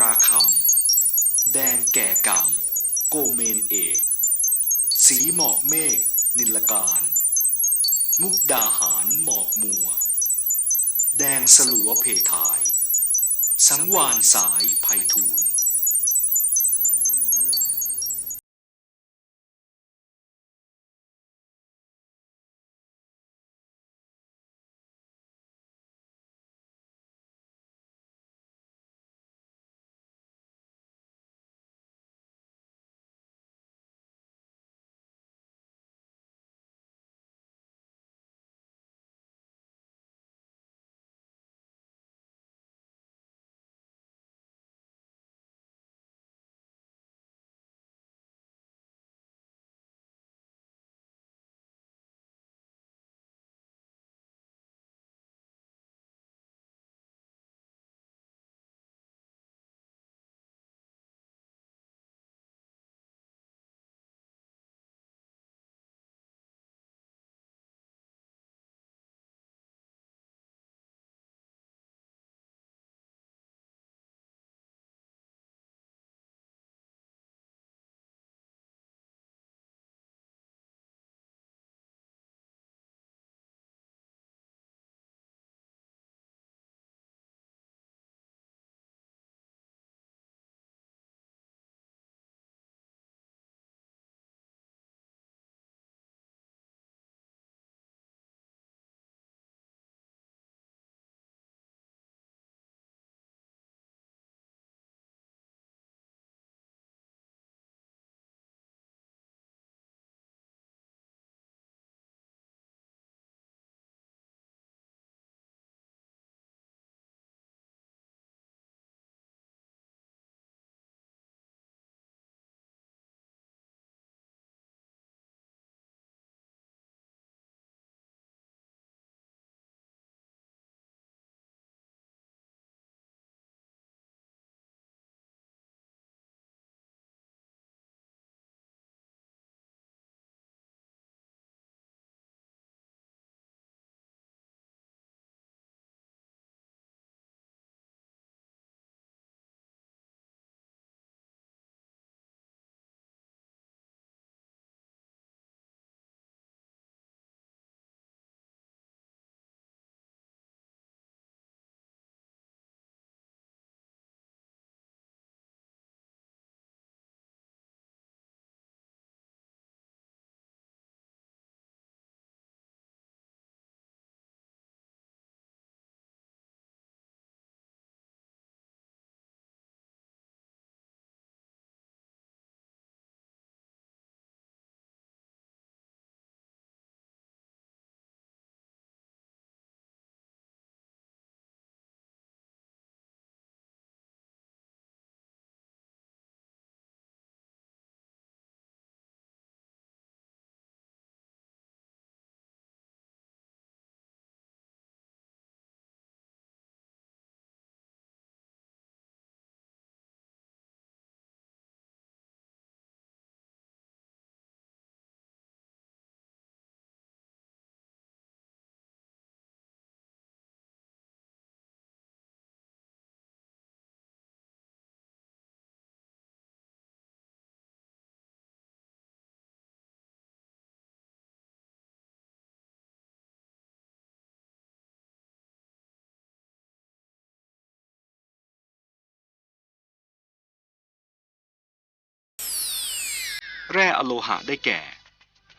ราคำ แดงแก่กำโกเมนเอก สีหมอกเมฆ นิลการ มุกดาหารหมอกมัว แดงสลัวเพทาย สังวานสายไพทูล แร่อโลหะได้แก่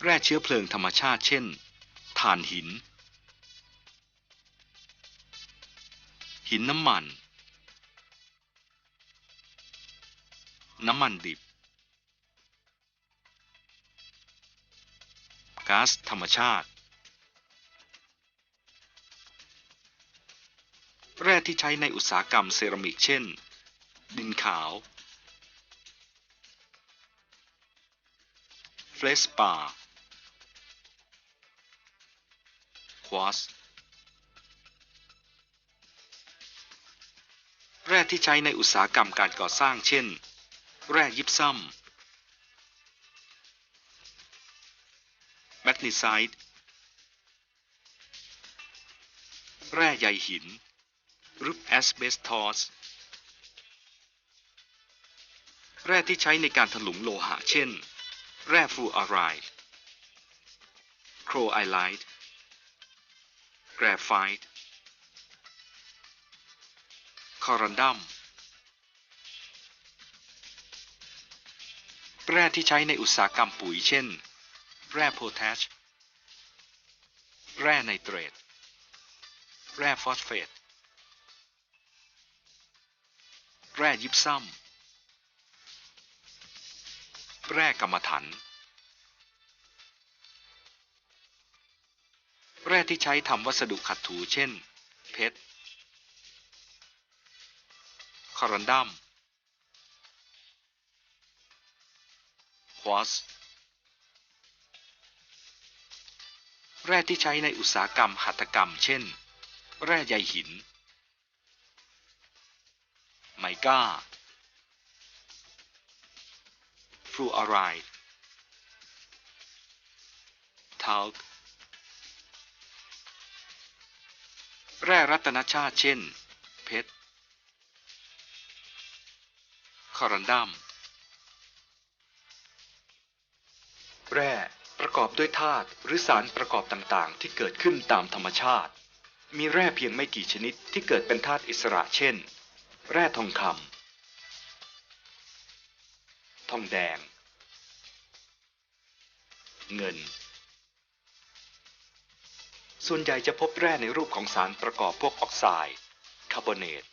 แร่เชื้อเพลิงธรรมชาติเช่นถ่านหิน หินน้ำมัน น้ำมันดิบก๊าซธรรมชาติ แร่ที่ใช้ในอุตสาหกรรมเซรามิกเช่น ดินขาว เฟลสปาควอสแร่ที่ใช้ในอุตสาหกรรมการก่อสร้างเช่น แร่ยิปซัมแมกนีไซด์แร่ใยหิน หรือแอสเบสทอสแร่ที่ใช้ในการถลุงโลหะเช่น แร่ฟลูออไรด์โครไอไลท์แกรไฟต์คอรันดัมแร่ที่ใช้ในอุตสาหกรรมปุ๋ยเช่น แร่โพแทสแร่ไนเตรต แร่ฟอสเฟต แร่ยิปซัม แร่กรรมฐานแร่ที่ใช้ทำวัสดุขัดถูเช่น เพชรคอรันดัมควอสแร่ที่ใช้ในอุตสาหกรรมหัตถกรรม เช่น แร่ใยหิน ไมก้า ฟลูออไรด์ทาลกแร่รัตนชาติเช่น เพชรคอรันดัมแร่ประกอบด้วยธาตุหรือสารประกอบต่างๆ ที่เกิดขึ้นตามธรรมชาติ มีแร่เพียงไม่กี่ชนิดที่เกิดเป็นธาตุอิสระเช่น แร่ทองคำทองแดง เงิน ส่วนใหญ่จะพบแร่ในรูปของสารประกอบพวกออกไซด์คาร์บอเนต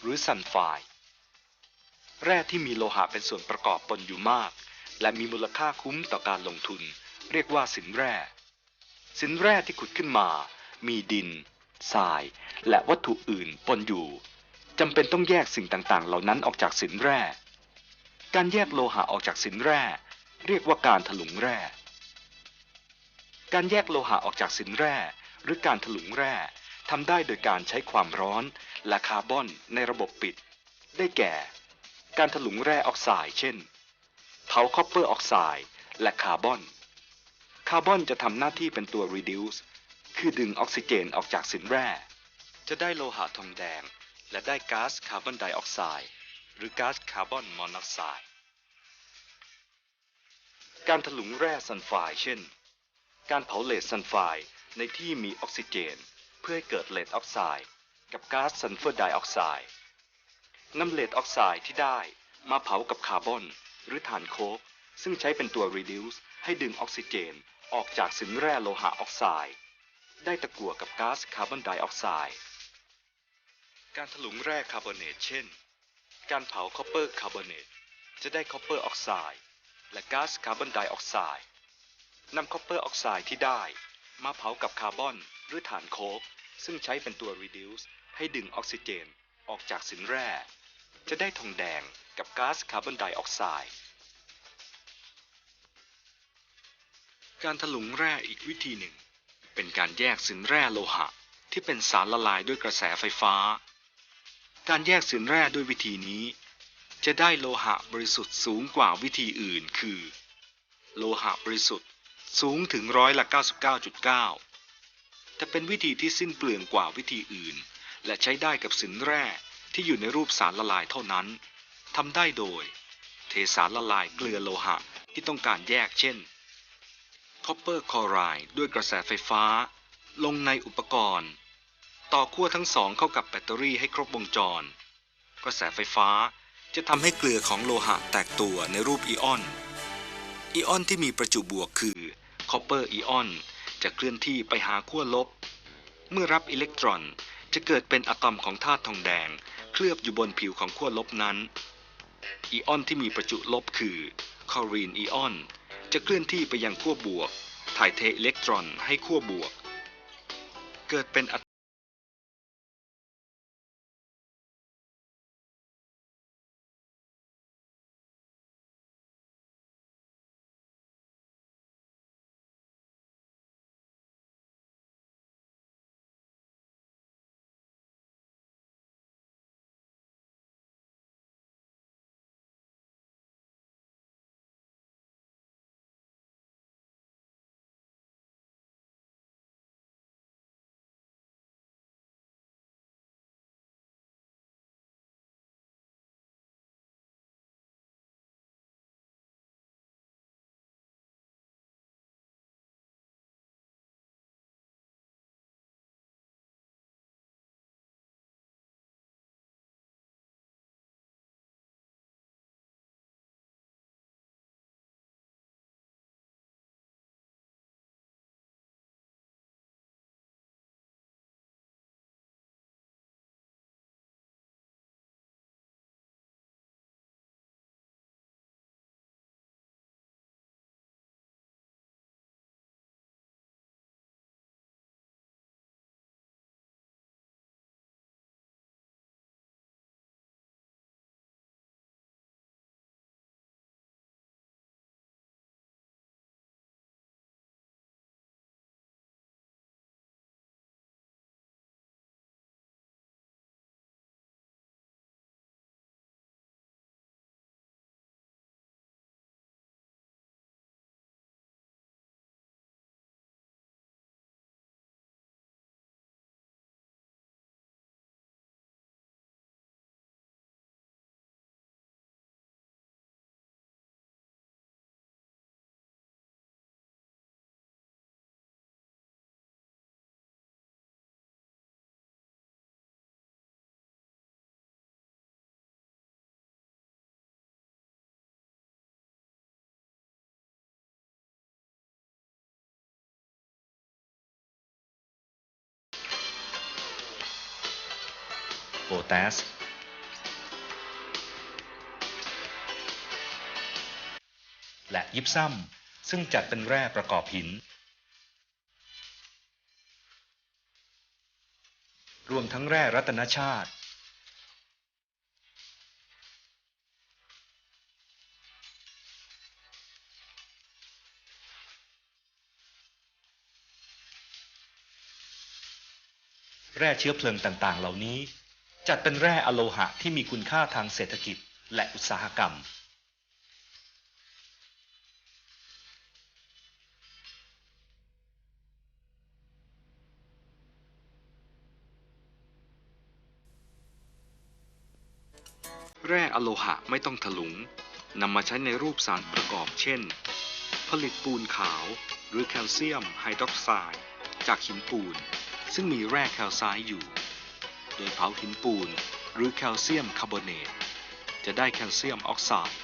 หรือซัลไฟด์แร่ที่มีโลหะเป็นส่วนประกอบปนอยู่มาก และมีมูลค่าคุ้มต่อการลงทุน เรียกว่าสินแร่ สินแร่ที่ขุดขึ้นมา มีดินทราย และวัตถุอื่นปนอยู่จำเป็นต้องแยกสิ่งต่างๆ เหล่านั้นออกจากสินแร่ การแยกโลหะออกจากสินแร่ เรียกว่าการถลุงแร่ การแยกโลหะออกจากสินแร่ หรือการถลุงแร่ทำได้โดยการใช้ความร้อนและคาร์บอนในระบบปิด ได้แก่ การถลุงแร่ออกไซด์เช่นเผาคอปเปอร์ออกไซด์และคาร์บอน คาร์บอนจะทำหน้าที่เป็นตัว reduce คือดึงออกซิเจนออกจากสินแร่ จะได้โลหะทองแดง และได้ก๊าซคาร์บอนไดออกไซด์หรือก๊าซคาร์บอนมอนอกไซด์การถลุงแร่ซัลไฟด์เช่น การเผาเลดซัลไฟด์ในที่มีออกซิเจน เพื่อให้เกิดเลดออกไซด์กับก๊าซซัลเฟอร์ไดออกไซด์นำเลดออกไซด์ที่ได้มาเผากับคาร์บอนหรือถ่านโคกซึ่งใช้เป็นตัว reduce ให้ดึงออกซิเจนออกจากสินแร่โลหะออกไซด์ได้ตะกั่วกับก๊าซคาร์บอนไดออกไซด์การถลุงแร่คาร์บอเนตเช่น การเผาคอปเปอร์คาร์บอเนตจะได้คอปเปอร์ออกไซด์และก๊าซคาร์บอนไดออกไซด์ นำคอปเปอร์ออกไซด์ที่ได้ มาเผากับคาร์บอนหรือถ่านโคกซึ่งใช้เป็นตัว reduce ให้ดึงออกซิเจนออกจากสินแร่ จะได้ทองแดงกับก๊าซคาร์บอนไดออกไซด์ การถลุงแร่อีกวิธีหนึ่ง เป็นการแยกสินแร่โลหะ ที่เป็นสารละลายด้วยกระแสไฟฟ้า การแยกสินแร่ด้วยวิธีนี้ จะได้โลหะบริสุทธิ์สูงกว่าวิธีอื่น คือ โลหะบริสุทธิ์ สูงถึงร้อยละ 99.9 แต่เป็นวิธีที่สิ้นเปลืองกว่าวิธีอื่น และใช้ได้กับสินแร่ที่อยู่ในรูปสารละลายเท่านั้นทำได้โดย เทสารละลายเกลือโลหะที่ต้องการแยกเช่นคอปเปอร์คอไรด์ด้วยกระแสไฟฟ้า ลงในอุปกรณ์ ต่อขั้วทั้งสองเข้ากับแบตเตอรี่ให้ครบวงจร กระแสไฟฟ้าจะทำให้เกลือของโลหะแตกตัวในรูปอิออน อิออนที่มีประจุบวกคือ คอปเปอร์อิออนจะเคลื่อนที่ไปหาขั้วลบ เมื่อรับอิเล็กตรอนจะเกิดเป็นอะตอมของธาตุทองแดง เคลือบอยู่บนผิวของขั้วลบนั้นอิออนที่มีประจุลบคือคลอรีนอิออนจะเคลื่อนที่ไปยังขั้วบวก ถ่ายเทอิเล็กตรอนให้ขั้วบวก เกิดเป็นอะ โพแทสและยิปซัมซึ่งจัดเป็นแร่ประกอบหิน รวมทั้งแร่รัตนชาติ แร่เชื้อเพลิงต่างๆ เหล่านี้ จัดเป็นแร่อะโลหะที่มีคุณค่าทางเศรษฐกิจและอุตสาหกรรม แร่อะโลหะไม่ต้องถลุงนำมาใช้ในรูปสารประกอบเช่น ผลิตปูนขาว หรือแคลเซียมไฮดรอกไซด์จากหินปูน ซึ่งมีแร่แคลไซด์อยู่ โดยเผาหินปูน หรือแคลเซียมคาร์บอเนต จะได้แคลเซียมออกไซด์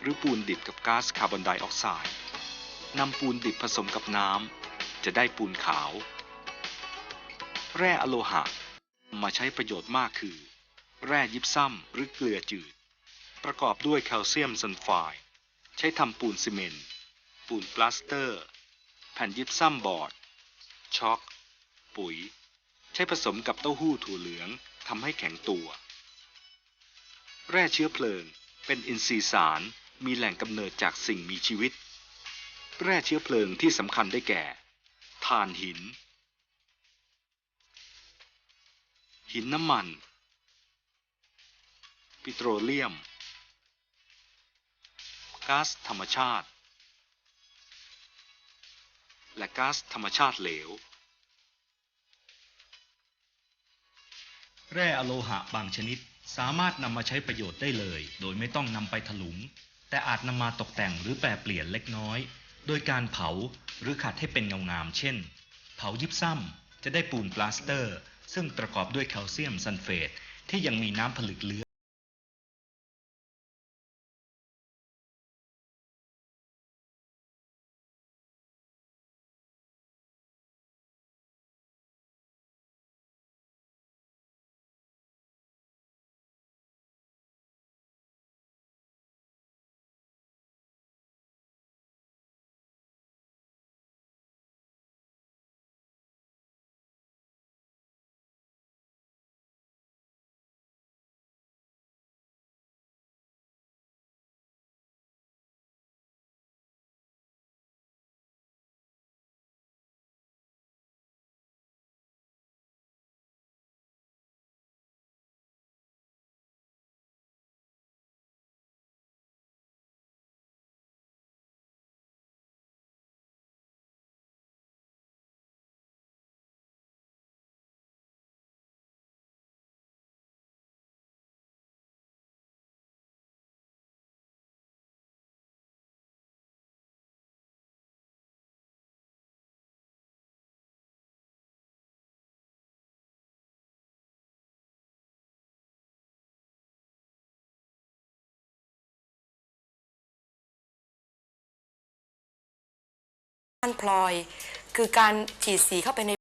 หรือปูนดิบกับก๊าซคาร์บอนไดออกไซด์นำปูนดิบผสมกับน้ำจะได้ปูนขาว แร่อโลหะ มาใช้ประโยชน์มากคือ แร่ยิปซัมหรือเกลือจืด ประกอบด้วยแคลเซียมซัลไฟด์ใช้ทำปูนซีเมนต์ปูนปลาสเตอร์ แผ่นยิปซัมบอร์ดช็อก ปุ๋ย ใช้ผสมกับเต้าหู้ถั่วเหลืองทำให้แข็งตัว แร่เชื้อเพลิง เป็นอินทรีย์สารมีแหล่งกำเนิดจากสิ่งมีชีวิต แร่เชื้อเพลิงที่สำคัญได้แก่ถ่านหิน หินน้ำมัน ปิโตรเลียมก๊าซธรรมชาติ และก๊าซธรรมชาติเหลว แร่อโลหะบางชนิดสามารถนำมาใช้ประโยชน์ได้เลย โดยไม่ต้องนำไปถลุง แต่อาจนำมาตกแต่งหรือแปรเปลี่ยนเล็กน้อย โดยการเผาหรือขัดให้เป็นเงางามเช่น เผายิบซัมจะได้ปูนปลาสเตอร์ ซึ่งประกอบด้วยแคลเซียมซัลเฟตที่ยังมีน้ำผลึกเหลือานพลอย คือการฉีดสีเข้าไปใน